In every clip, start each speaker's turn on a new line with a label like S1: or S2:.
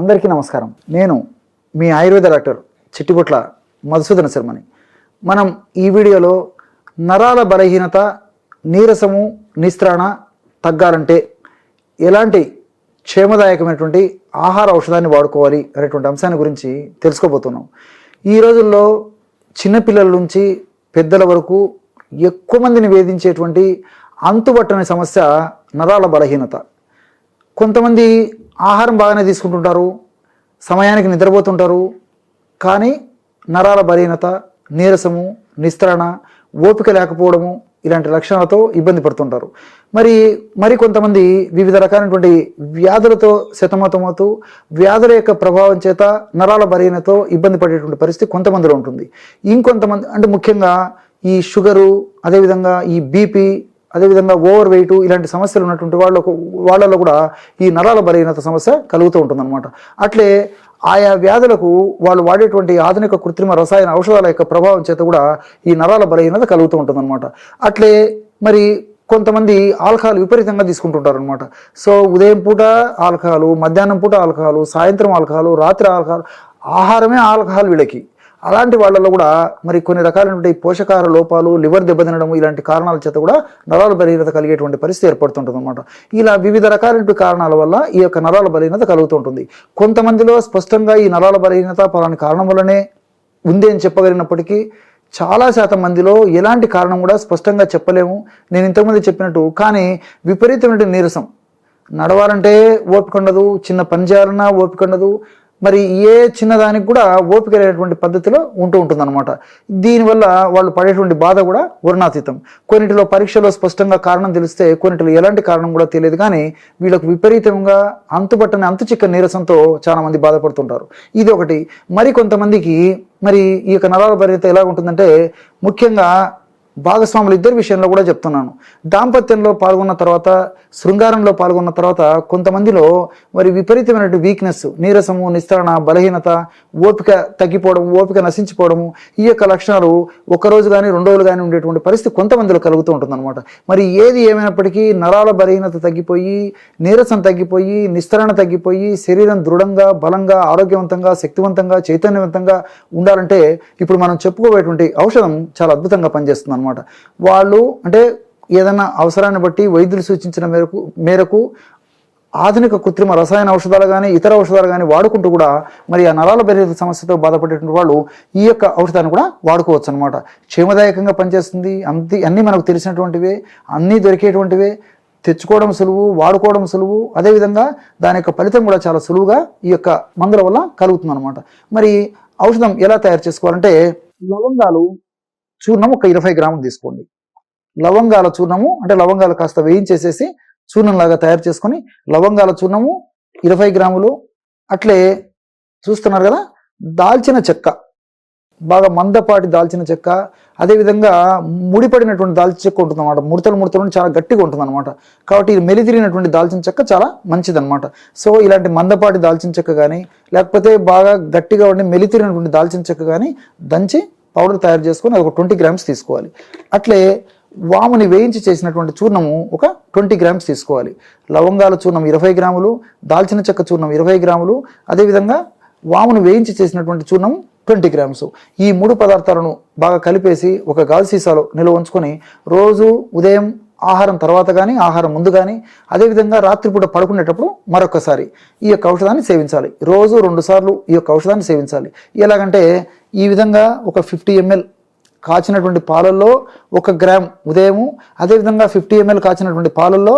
S1: అందరికీ నమస్కారం. నేను మీ ఆయుర్వేద డాక్టర్ చిట్టిపుట్ల మధుసూదన శర్మని. మనం ఈ వీడియోలో నరాల బలహీనత నీరసము నిస్త్రాణ తగ్గాలంటే ఎలాంటి క్షేమదాయకమైనటువంటి ఆహార ఔషధాన్ని వాడుకోవాలి అనేటువంటి అంశాన్ని గురించి తెలుసుకోబోతున్నాం. ఈ రోజుల్లో చిన్నపిల్లల నుంచి పెద్దల వరకు ఎక్కువ మందిని వేధించేటువంటి అంతుబట్టని సమస్య నరాల బలహీనత. కొంతమంది ఆహారం బాగానే తీసుకుంటుంటారు సమయానికి నిద్రపోతుంటారు కానీ నరాల బలీనత నీరసము నిస్త్రణ ఓపిక లేకపోవడము ఇలాంటి లక్షణాలతో ఇబ్బంది పడుతుంటారు. మరి మరి కొంతమంది వివిధ రకాలైనటువంటి వ్యాధులతో శతమతమవుతూ వ్యాధుల యొక్క ప్రభావం చేత నరాల బలీనతో ఇబ్బంది పడేటువంటి పరిస్థితి కొంతమందిలో ఉంటుంది. ఇంకొంతమంది అంటే ముఖ్యంగా ఈ షుగరు అదేవిధంగా ఈ బీపీ అదేవిధంగా ఓవర్ వెయిట్ ఇలాంటి సమస్యలు ఉన్నటువంటి వాళ్ళకు వాళ్ళలో కూడా ఈ నరాల బలహీనత సమస్య కలుగుతూ ఉంటుందన్నమాట. అట్లే ఆయా వ్యాధులకు వాళ్ళు వాడేటువంటి ఆధునిక కృత్రిమ రసాయన ఔషధాల యొక్క ప్రభావం చేత కూడా ఈ నరాల బలహీనత కలుగుతూ ఉంటుందన్నమాట. అట్లే మరి కొంతమంది ఆల్కహాల్ విపరీతంగా తీసుకుంటుంటారు అనమాట సో ఉదయం పూట ఆల్కహాలు మధ్యాహ్నం పూట ఆల్కహాలు సాయంత్రం ఆల్కహాలు రాత్రి ఆల్కహాల్ ఆహారమే ఆల్కహాల్ వీళ్ళకి. అలాంటి వాళ్ళలో కూడా మరి కొన్ని రకాలైనటువంటి పోషకాహార లోపాలు లివర్ దెబ్బతినడం ఇలాంటి కారణాల చేత కూడా నరాల బలహీనత కలిగేటువంటి పరిస్థితి ఏర్పడుతుంటుంది అనమాట ఇలా వివిధ రకాలైన కారణాల వల్ల ఈ యొక్క నరాల బలహీనత కలుగుతుంటుంది. కొంతమందిలో స్పష్టంగా ఈ నరాల బలహీనత పలాని కారణం వల్లనే ఉంది అని చెప్పగలిగినప్పటికీ చాలా శాతం మందిలో ఎలాంటి కారణం కూడా స్పష్టంగా చెప్పలేము. నేను ఇంతకుముందు చెప్పినట్టు కానీ విపరీతమైన నీరసం. నడవాలంటే ఓపిక ఉండదు చిన్న పని చేయాలన్నా ఓపిక ఉండదు మరి ఏ చిన్నదానికి కూడా ఓపిక లేనటువంటి పద్ధతిలో ఉంటూ ఉంటుందన్నమాట. దీనివల్ల వాళ్ళు పడేటువంటి బాధ కూడా వర్ణాతీతం. కొన్నిటిలో పరీక్షలో స్పష్టంగా కారణం తెలిస్తే కొన్నిటిలో ఎలాంటి కారణం కూడా తెలియదు. కానీ వీళ్ళకు విపరీతంగా అంతుపట్టని అంతు చిక్క నీరసంతో చాలామంది బాధపడుతుంటారు. ఇది ఒకటి. మరి కొంతమందికి మరి ఈ యొక్క నరాల పరిణిత ఎలా ఉంటుందంటే ముఖ్యంగా భాగస్వాములు ఇద్దరి విషయంలో కూడా చెప్తున్నాను. దాంపత్యంలో పాల్గొన్న తర్వాత శృంగారంలో పాల్గొన్న తర్వాత కొంతమందిలో మరి విపరీతమైనటువంటి వీక్నెస్ నీరసము నిస్తరణ బలహీనత ఓపిక తగ్గిపోవడం ఓపిక నశించిపోవడము ఈ యొక్క లక్షణాలు ఒక రోజు కానీ రెండు రోజులు కానీ ఉండేటువంటి పరిస్థితి కొంతమందిలో కలుగుతూ ఉంటుందన్నమాట. మరి ఏది ఏమైనప్పటికీ నరాల బలహీనత తగ్గిపోయి నీరసం తగ్గిపోయి నిస్తరణ తగ్గిపోయి శరీరం దృఢంగా బలంగా ఆరోగ్యవంతంగా శక్తివంతంగా చైతన్యవంతంగా ఉండాలంటే ఇప్పుడు మనం చెప్పుకోబోయేటువంటి ఔషధం చాలా అద్భుతంగా పనిచేస్తుంది అనమాట వాళ్ళు అంటే ఏదైనా అవసరాన్ని బట్టి వైద్యులు సూచించిన మేరకు మేరకు ఆధునిక కృత్రిమ రసాయన ఔషధాలు కానీ ఇతర ఔషధాలు కానీ వాడుకుంటూ కూడా మరి ఆ నరాల బలహీనత సమస్యతో బాధపడేటువంటి వాళ్ళు ఈ యొక్క ఔషధాన్ని కూడా వాడుకోవచ్చు అనమాట క్షేమదాయకంగా పనిచేస్తుంది. అంత అన్నీ మనకు తెలిసినటువంటివే అన్నీ దొరికేటువంటివే. తెచ్చుకోవడం సులువు వాడుకోవడం సులువు. అదేవిధంగా దాని యొక్క ఫలితం కూడా చాలా సులువుగా ఈ యొక్క మందుల వల్ల కలుగుతుంది అనమాట మరి ఔషధం ఎలా తయారు చేసుకోవాలంటే లవంగాలు చూర్ణం ఒక ఇరవై గ్రాములు తీసుకోండి. లవంగాల చూర్ణము అంటే లవంగాలు కాస్త వేయించేసేసి చూర్ణంలాగా తయారు చేసుకొని లవంగాల చూర్ణము ఇరవై గ్రాములు అట్లే చూస్తున్నారు కదా దాల్చిన చెక్క బాగా మందపాటి దాల్చిన చెక్క అదేవిధంగా ముడిపడినటువంటి దాల్చిన చెక్క ఉంటుంది అనమాట ముడతలు ముడతలు చాలా గట్టిగా ఉంటుంది అనమాట కాబట్టి ఇది మెలితిరిగినటువంటి దాల్చిన చెక్క చాలా మంచిదన్నమాట. సో ఇలాంటి మందపాటి దాల్చిన చెక్క కానీ లేకపోతే బాగా గట్టిగా ఉండి మెలితిరిగినటువంటి దాల్చిన చెక్క కానీ దంచి పౌడర్ తయారు చేసుకొని అది ఒక ట్వంటీ గ్రామ్స్ తీసుకోవాలి. అట్లే వాముని వేయించి చేసినటువంటి చూర్ణము ఒక ట్వంటీ గ్రామ్స్ తీసుకోవాలి. లవంగాల చూర్ణం ఇరవై గ్రాములు దాల్చిన చెక్క చూర్ణం ఇరవై గ్రాములు అదేవిధంగా వామును వేయించి చేసినటువంటి చూర్ణం ట్వంటీ గ్రామ్స్. ఈ మూడు పదార్థాలను బాగా కలిపేసి ఒక గాజు సీసాలో నిల్వ ఉంచుకొని రోజు ఉదయం ఆహారం తర్వాత కానీ ఆహారం ముందు కానీ అదేవిధంగా రాత్రిపూట పడుకునేటప్పుడు మరొకసారి ఈ యొక్క ఔషధాన్ని సేవించాలి. రోజు రెండు సార్లు ఈ యొక్క ఔషధాన్ని సేవించాలి. ఎలాగంటే ఈ విధంగా ఒక ఫిఫ్టీ ఎంఎల్ కాచినటువంటి పాలల్లో ఒక గ్రామ్ ఉదయము అదేవిధంగా ఫిఫ్టీ ఎంఎల్ కాచినటువంటి పాలల్లో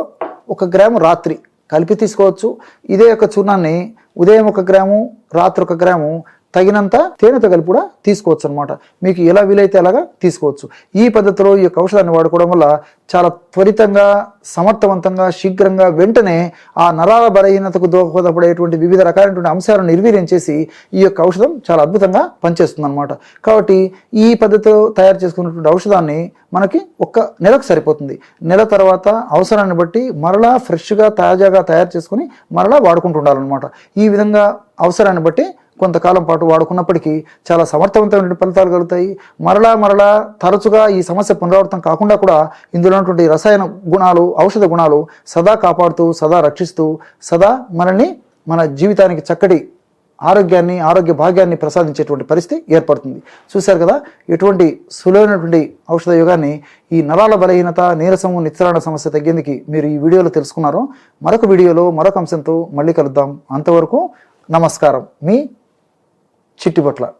S1: ఒక గ్రాము రాత్రి కలిపి తీసుకోవచ్చు. ఇదే యొక్క చూర్ణాన్ని ఉదయం ఒక గ్రాము రాత్రి ఒక గ్రాము తగినంత తేనెతో కలిపి కూడా తీసుకోవచ్చు అనమాట మీకు ఎలా వీలైతే అలాగా తీసుకోవచ్చు. ఈ పద్ధతిలో ఈ యొక్క ఔషధాన్ని వాడుకోవడం వల్ల చాలా త్వరితంగా సమర్థవంతంగా శీఘ్రంగా వెంటనే ఆ నరాల బలహీనతకు దోహదపడేటువంటి వివిధ రకాలైనటువంటి అంశాలను నిర్వీర్యం చేసి ఈ యొక్క ఔషధం చాలా అద్భుతంగా పనిచేస్తుంది అనమాట కాబట్టి ఈ పద్ధతిలో తయారు చేసుకున్నటువంటి ఔషధాన్ని మనకి ఒక్క నెలకు సరిపోతుంది. నెల తర్వాత అవసరాన్ని బట్టి మరలా ఫ్రెష్గా తాజాగా తయారు చేసుకుని మరలా వాడుకుంటుండాలన్నమాట ఈ విధంగా అవసరాన్ని బట్టి కొంతకాలం పాటు వాడుకున్నప్పటికీ చాలా సమర్థవంతమైన ఫలితాలు కలుగుతాయి. మరలా మరలా తరచుగా ఈ సమస్య పునరావృతం కాకుండా కూడా ఇందులో ఉన్నటువంటి రసాయన గుణాలు ఔషధ గుణాలు సదా కాపాడుతూ సదా రక్షిస్తూ సదా మనల్ని మన జీవితానికి చక్కటి ఆరోగ్యాన్ని ఆరోగ్య భాగ్యాన్ని ప్రసాదించేటువంటి పరిస్థితి ఏర్పడుతుంది. చూశారు కదా ఎటువంటి సులువైనటువంటి ఔషధ యోగాన్ని ఈ నరాల బలహీనత నీరసము నిత్సరణ సమస్య తగ్గేందుకు మీరు ఈ వీడియోలో తెలుసుకున్నారో మరొక వీడియోలో మరొక అంశంతో మళ్ళీ కలుద్దాం. అంతవరకు నమస్కారం. మీ చిట్టిపట్ల.